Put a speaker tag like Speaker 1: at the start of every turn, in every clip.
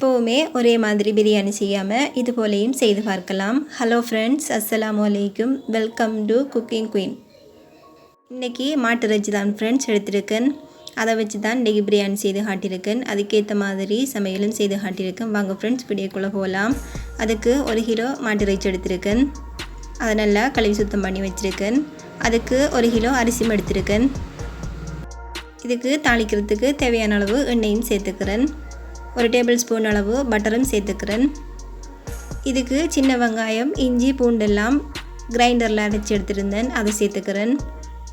Speaker 1: எப்போவுமே ஒரே மாதிரி பிரியாணி செய்யாமல் இது போலையும் செய்து பார்க்கலாம். ஹலோ ஃப்ரெண்ட்ஸ் அஸ்ஸலாமு அலைக்கும் வெல்கம் டு குக்கிங் குயின் இன்றைக்கி மாட்டு இறைச்சி தான் ஃப்ரெண்ட்ஸ் எடுத்திருக்கேன். அதை வச்சு தான் இன்றைக்கி பிரியாணி செய்து காட்டியிருக்கேன். அதுக்கேற்ற மாதிரி சமையலும் செய்து காட்டியிருக்கேன். வாங்க ஃப்ரெண்ட்ஸ் பிடியக்குள்ளே போகலாம் அதுக்கு ஒரு கிலோ மாட்டு இறைச்சி எடுத்திருக்கேன். அதை நல்லா கழுவி சுத்தம் பண்ணி வச்சுருக்கேன். அதுக்கு ஒரு கிலோ அரிசியும் எடுத்திருக்கேன். இதுக்கு தாளிக்கிறதுக்கு தேவையான அளவு எண்ணெயும் சேர்த்துக்கிறேன். ஒரு டேபிள் ஸ்பூன் அளவு பட்டரும் சேர்த்துக்கிறேன். இதுக்கு சின்ன வெங்காயம் இஞ்சி பூண்டெல்லாம் கிரைண்டரில் அரைச்சி எடுத்திருந்தேன். அதை சேர்த்துக்கிறேன்.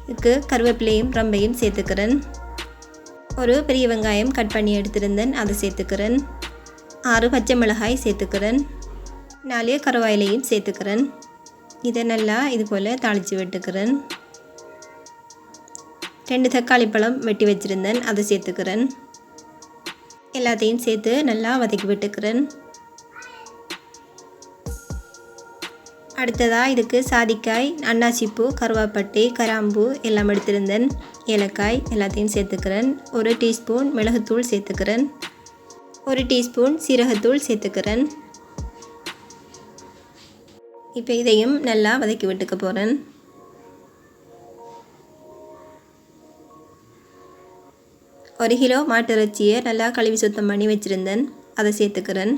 Speaker 1: இதுக்கு கருவேப்பிலையும் ரம்பையும் சேர்த்துக்கிறேன். ஒரு பெரிய வெங்காயம் கட் பண்ணி எடுத்திருந்தேன். அதை சேர்த்துக்கிறேன். ஆறு பச்சை மிளகாய் சேர்த்துக்கிறேன். நாலு கருவாயிலையும் சேர்த்துக்கிறேன். இதை நல்லா இது போல் தாளித்து விட்டுக்கிறேன். ரெண்டு தக்காளி பழம் வெட்டி வச்சுருந்தேன். அதை சேர்த்துக்கிறேன். எல்லாத்தையும் சேர்த்து நல்லா வதக்கி விட்டுக்கிறேன். அடுத்ததாக இதுக்கு சாதிக்காய் அன்னாசிப்பூ கருவாப்பட்டி கராம்பு எல்லாம் எடுத்திருந்தேன். ஏலக்காய் எல்லாத்தையும் சேர்த்துக்கிறேன். ஒரு டீஸ்பூன் மிளகுத்தூள் சேர்த்துக்கிறேன். ஒரு டீஸ்பூன் சீரகத்தூள் சேர்த்துக்கிறேன். இப்போ இதையும் நல்லா வதக்கி விட்டுக்க போகிறேன் ஒரு கிலோ மாட்டிறைச்சியை நல்லா கழுவி சுத்தம் பண்ணி வச்சுருந்தேன். அதை சேர்த்துக்கிறேன்.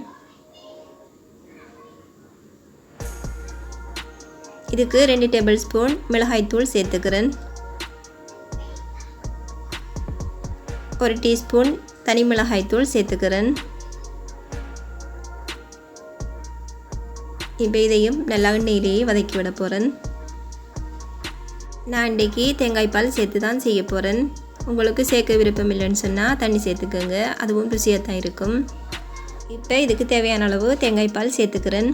Speaker 1: இதுக்கு ரெண்டு டேபிள் ஸ்பூன் மிளகாய்த்தூள் சேர்த்துக்கிறேன். ஒரு டீஸ்பூன் தனி மிளகாய்த்தூள் சேர்த்துக்கிறேன். இப்போ இதையும் நல்லா எண்ணெயிலேயே வதக்கி விட போகிறேன் நான் இன்றைக்கி தேங்காய் பால் சேர்த்து தான் செய்ய போகிறேன் உங்களுக்கு சேர்க்க விருப்பம் இல்லைன்னு சொன்னால் தண்ணி சேர்த்துக்கோங்க. அதுவும் ருசியாக தான் இருக்கும். இப்போ இதுக்கு தேவையான அளவு தேங்காய் பால் சேர்த்துக்கிறேன்.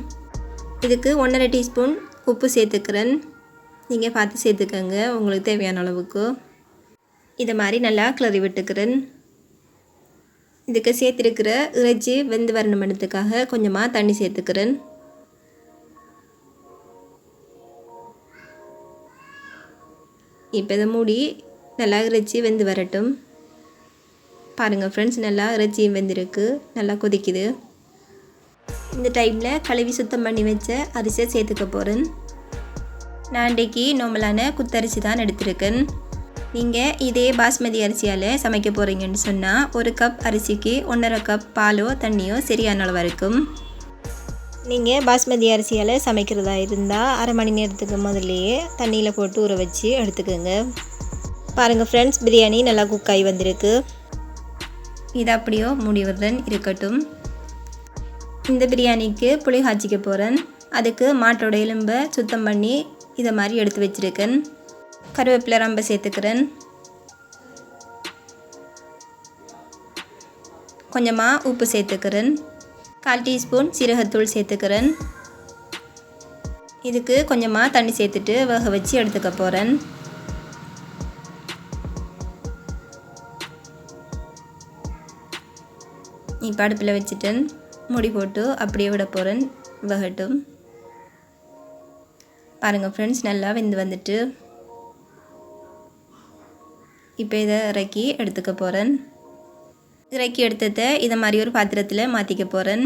Speaker 1: இதுக்கு ஒன்றரை டீஸ்பூன் உப்பு சேர்த்துக்கிறேன். நீங்கள் பார்த்து சேர்த்துக்கோங்க உங்களுக்கு தேவையான அளவுக்கு. இதை மாதிரி நல்லா கிளறி விட்டுக்கிறேன். இதுக்கு சேர்த்துருக்கிற இறைச்சி வெந்து வரணுமனத்துக்காக கொஞ்சமாக தண்ணி சேர்த்துக்கிறேன். இப்போ இதை மூடி நல்லா இறைச்சி வெந்து வரட்டும். பாருங்கள் ஃப்ரெண்ட்ஸ் நல்லா இறைச்சியும் வெந்திருக்கு. நல்லா கொதிக்குது. இந்த டைமில் கழுவி சுத்தம் பண்ணி வச்ச அரிசியை சேர்த்துக்க போகிறேன் நான் இன்றைக்கி நார்மலான குத்தரிசி தான் எடுத்திருக்கேன். நீங்கள் இதே பாஸ்மதி அரிசியால் சமைக்க போகிறீங்கன்னு சொன்னால் ஒரு கப் அரிசிக்கு ஒன்றரை கப் பாலோ தண்ணியோ சரியான அளவாக இருக்கும் நீங்கள் பாஸ்மதி அரிசியால் சமைக்கிறதா இருந்தால் அரை மணி நேரத்துக்கு முதல்லையே தண்ணியில் போட்டு ஊற வச்சு எடுத்துக்கோங்க. பாருங்கள் ஃப்ரெண்ட்ஸ் பிரியாணி நல்லா குக் ஆகி வந்திருக்கு. இது அப்படியோ முடிவுடன் இருக்கட்டும். இந்த பிரியாணிக்கு புளி காய்ச்சிக்க போகிறேன் அதுக்கு மாட்டோட எலும்பை சுத்தம் பண்ணி இதை மாதிரி எடுத்து வச்சுருக்கேன். கருவேப்பிலை ரொம்ப சேர்த்துக்கிறேன். கொஞ்சமாக உப்பு சேர்த்துக்கிறேன். கால் டீஸ்பூன் சீரகத்தூள் சேர்த்துக்கிறேன். இதுக்கு கொஞ்சமாக தண்ணி சேர்த்துட்டு வேக வச்சு எடுத்துக்க போகிறேன் இப்போ அடுப்பில் வச்சுட்டேன் முடி போட்டு அப்படியே விட போகிறேன் வகட்டும். பாருங்கள் ஃப்ரெண்ட்ஸ் நல்லா வெந்து வந்துட்டு. இப்போ இதை இறக்கி எடுத்துக்க போகிறேன் இறக்கி எடுத்ததை இதை மாதிரி ஒரு பாத்திரத்தில் மாற்றிக்க போகிறேன்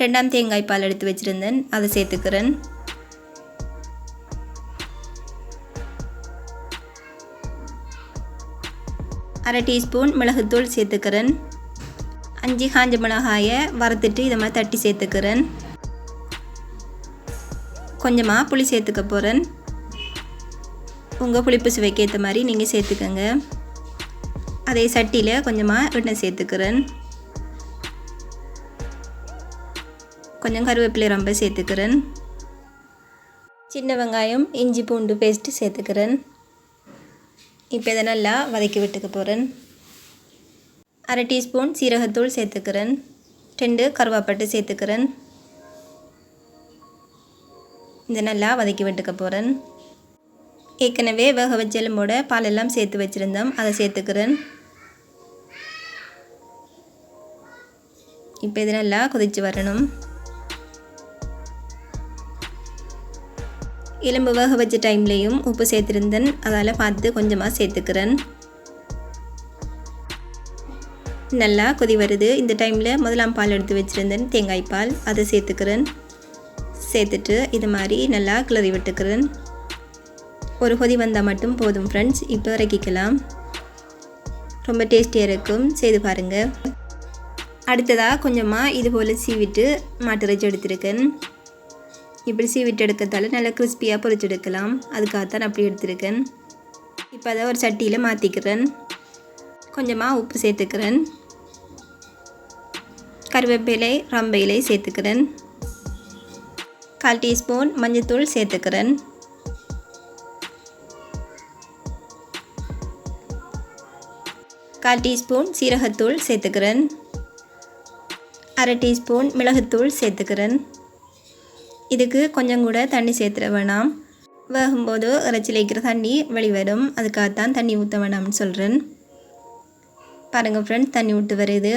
Speaker 1: ரெண்டாம் தேங்காய் பால் எடுத்து வச்சுருந்தேன். அதை சேர்த்துக்கிறேன். அரை டீஸ்பூன் மிளகுத்தூள் சேர்த்துக்கிறேன். அஞ்சு காஞ்ச மிளகாயை வறுத்துட்டு இதை மாதிரி தட்டி சேர்த்துக்கிறேன். கொஞ்சமாக புளி சேர்த்துக்க போகிறேன். உங்கள் புளிப்பு சுவைக்கு ஏற்ற மாதிரி நீங்கள் சேர்த்துக்கோங்க. அதே சட்டியில் கொஞ்சமாக எண்ணெய் சேர்த்துக்கிறேன். கொஞ்சம் கருவேப்பிலை ரொம்ப சேர்த்துக்கிறேன். சின்ன வெங்காயம் இஞ்சி பூண்டு பேஸ்ட்டு சேர்த்துக்கிறேன். இப்போ இதை நல்லா வதக்கி விட்டுக்க போகிறேன். அரை டீஸ்பூன் சீரகத்தூள் சேர்த்துக்கிறேன். ரெண்டு கருவாப்பட்டு சேர்த்துக்கிறேன். இதை நல்லா வதக்கி விட்டுக்க போகிறேன் ஏற்கனவே வேக வச்செலும்போட பாலெல்லாம் சேர்த்து வச்சுருந்தோம். அதை சேர்த்துக்கிறேன். இப்போ இது நல்லா கொதித்து வரணும். எலும்பு வேக வச்ச டைம்லேயும் உப்பு சேர்த்துருந்தேன். அதால் பார்த்து கொஞ்சமாக சேர்த்துக்கிறேன். நல்லா கொதி வருது. இந்த டைமில் முதலாம் பால் எடுத்து வச்சுருந்தேன். தேங்காய் பால். அதை சேர்த்துக்கிறேன். சேர்த்துட்டு இது மாதிரி நல்லா கிளறி விட்டுக்கிறேன். ஒரு கொதி வந்தால் மட்டும் போதும் ஃப்ரெண்ட்ஸ் இப்போ இறக்கிக்கலாம் ரொம்ப டேஸ்டியாக இருக்கும். செய்து பாருங்கள் அடுத்ததாக கொஞ்சமாக இது போல் சீவிட்டு மாட்டிறைச்சி எடுத்திருக்கேன். இப்படி சீவிட்டு எடுக்கிறதால நல்லா கிறிஸ்பியாக பொரிச்சு எடுக்கலாம். அதுக்காகத்தான் அப்படி எடுத்திருக்கேன். இப்போ அதை ஒரு சட்டியில் மாற்றிக்கிறேன் கொஞ்சமாக உப்பு சேர்த்துக்கிறேன். கருவேப்பிலை இலை சேர்த்துக்கிறேன். கால் டீஸ்பூன் மஞ்சத்தூள் சேர்த்துக்கிறேன். கால் டீஸ்பூன் சீரகத்தூள் சேர்த்துக்கிறேன். அரை டீஸ்பூன் மிளகுத்தூள் சேர்த்துக்கிறேன். இதுக்கு கொஞ்சம் கூட தண்ணி சேர்த்துட வேணாம். வேகும்போது இறைச்சியில் வைக்கிற தண்ணி வெளிவரும். அதுக்காகத்தான் தண்ணி ஊற்ற வேணாம்னு சொல்கிறேன் பாருங்கள் ஃப்ரெண்ட்ஸ் தண்ணி விட்டு வருது.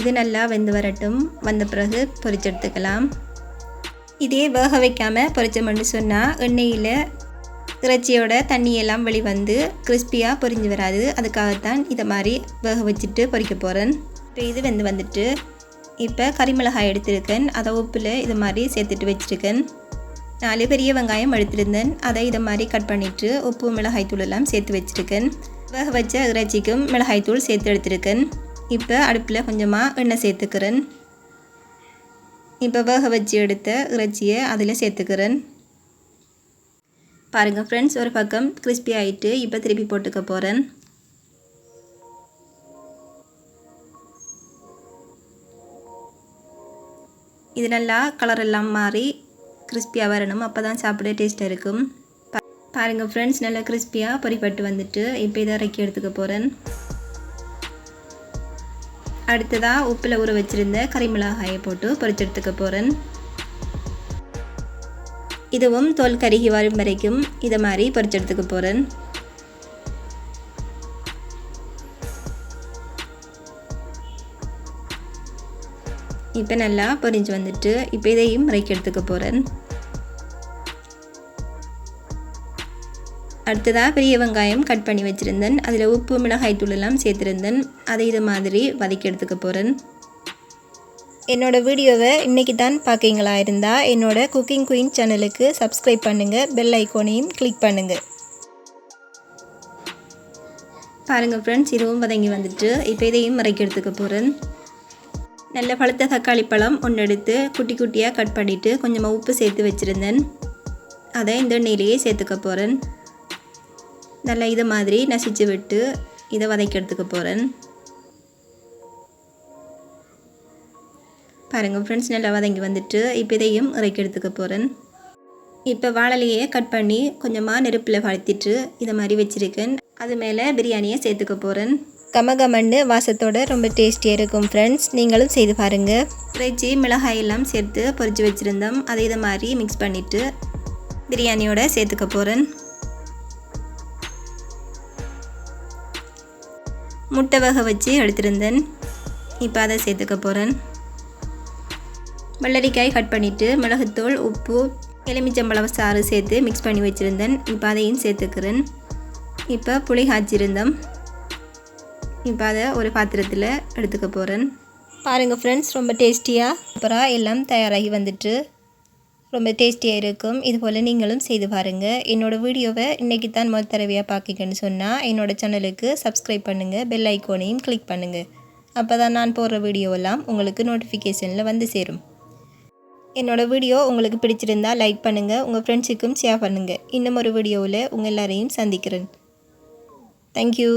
Speaker 1: இது நல்லா வெந்து வரட்டும். வந்த பிறகு பொரிச்செடுத்துக்கலாம் இதே வேக வைக்காமல் பொரிச்சோம்னு சொன்னால் எண்ணெயில் இறைச்சியோட தண்ணியெல்லாம் வெளிவந்து கிறிஸ்பியாக பொரிஞ்சு வராது. அதுக்காகத்தான் இதை மாதிரி வேக வச்சுட்டு பொரிக்க போகிறேன் இப்போ இது வெந்து வந்துட்டு இப்போ கறிமிளகாய் எடுத்திருக்கேன். அதை உப்பில் இது மாதிரி சேர்த்துட்டு வச்சுருக்கேன். நாலு பெரிய வெங்காயம் எடுத்திருந்தேன் அதை இதை மாதிரி கட் பண்ணிவிட்டு உப்பு மிளகாய்த்தூள் எல்லாம் சேர்த்து வச்சுருக்கேன். வேக வச்ச இறைச்சிக்கும் மிளகாய்த்தூள் சேர்த்து எடுத்திருக்கேன். இப்போ அடுப்பில் கொஞ்சமாக எண்ணெய் சேர்த்துக்கிறேன். இப்போ வேக வச்சு எடுத்த இறைச்சியை அதில் சேர்த்துக்கிறேன். பாருங்கள் ஃப்ரெண்ட்ஸ் ஒரு பக்கம் கிறிஸ்பி ஆகிட்டு இப்போ திருப்பி போட்டுக்க போகிறேன் இது நல்லா கலர் எல்லாம் மாறி கிறிஸ்பியாக வரணும். அப்போ தான் சாப்பிட டேஸ்ட்டாக இருக்கும். பாருங்கள் ஃப்ரெண்ட்ஸ் நல்லா கிறிஸ்பியாக பொறிப்பட்டு வந்துட்டு இப்போ இதை இறக்கி எடுத்துக்க போகிறேன் அடுத்ததாக உப்பில் ஊற வச்சுருந்த கறிமிளகாயை போட்டு பொறிச்சு எடுத்துக்க போகிறேன் இதுவும் தோல் கருகி வரும் வரைக்கும் இதை மாதிரி பொறிச்செடுத்துக்க போகிறேன் இப்போ நல்லா பொரிஞ்சு வந்துட்டு இப்போ இதையும் இறக்கி எடுத்துக்க போகிறேன் அடுத்ததாக பெரிய வெங்காயம் கட் பண்ணி வச்சுருந்தேன். அதில் உப்பு மிளகாய் தூளெல்லாம் சேர்த்துருந்தேன். அதை இது மாதிரி வதக்கி எடுத்துக்க போகிறேன் என்னோடய வீடியோவை இன்றைக்கி தான் பார்க்கிங்களா இருந்தால் என்னோடய குக்கிங் குயின் சேனலுக்கு சப்ஸ்கிரைப் பண்ணுங்கள் பெல் ஐக்கோனையும் கிளிக் பண்ணுங்கள் பாருங்கள் ஃப்ரெண்ட்ஸ் இதுவும் வதங்கி வந்துட்டு இப்போ இதையும் மறைக்க எடுத்துக்க போகிறேன் நல்ல பழுத்த தக்காளி பழம் ஒன்று எடுத்து குட்டி குட்டியாக கட் பண்ணிவிட்டு கொஞ்சமாக உப்பு சேர்த்து வச்சுருந்தேன். அதை இந்த எண்ணெயிலேயே சேர்த்துக்க போகிறேன் நல்லா இதை மாதிரி நசிச்சு விட்டு இதை வதக்கி போகிறேன் பாருங்கள் ஃப்ரெண்ட்ஸ் நல்லா வதங்கி வந்துட்டு இப்போ இதையும் இறக்கி எடுத்துக்க போகிறேன் இப்போ வாழலையே கட் பண்ணி கொஞ்சமாக நெருப்பில் வளர்த்திட்டு இதை மாதிரி வச்சுருக்கேன். அது மேலே பிரியாணியை சேர்த்துக்க போகிறேன் கமகமண்டு வாசத்தோட ரொம்ப டேஸ்டியாக இருக்கும் ஃப்ரெண்ட்ஸ் நீங்களும் செய்து பாருங்கள் இறைச்சி மிளகாய் எல்லாம் சேர்த்து பொறிச்சு வச்சுருந்தோம். அதை இதை மாதிரி மிக்ஸ் பண்ணிவிட்டு பிரியாணியோட சேர்த்துக்க போகிறேன் முட்டை வகை வச்சு எடுத்திருந்தேன். இப்போ அதை சேர்த்துக்க போகிறேன் வெள்ளரிக்காய் கட் பண்ணிவிட்டு மிளகுத்தூள் உப்பு எலுமிச்சம்பழம் சாறு சேர்த்து மிக்ஸ் பண்ணி வச்சுருந்தேன். இப்போ அதையும் சேர்த்துக்கிறேன். இப்போ புளி காய்ச்சிருந்தோம். இப்போ அதை ஒரு பாத்திரத்தில் எடுத்துக்க போகிறேன் பாருங்கள் ஃப்ரெண்ட்ஸ் ரொம்ப டேஸ்டியாக அப்புறம் எல்லாம் தயாராகி வந்துட்டு ரொம்ப டேஸ்டியாக இருக்கும். இது போல் நீங்களும் செய்து பாருங்கள் என்னோடய வீடியோவை இன்றைக்கி தான் முதல் தடவையாக பார்க்கிங்கன்னு சொன்னால் என்னோடய சேனலுக்கு சப்ஸ்கிரைப் பண்ணுங்கள் பெல் ஐக்கோனையும் கிளிக் பண்ணுங்கள் அப்போ தான் நான் போடுற வீடியோவெல்லாம் உங்களுக்கு நோட்டிஃபிகேஷனில் வந்து சேரும். என்னோடய வீடியோ உங்களுக்கு பிடிச்சிருந்தா லைக் பண்ணுங்கள் உங்கள் ஃப்ரெண்ட்ஸுக்கும் ஷேர் பண்ணுங்கள் இன்னும் ஒரு வீடியோவில் உங்கள் எல்லாரையும் சந்திக்கிறேன். தேங்க்யூ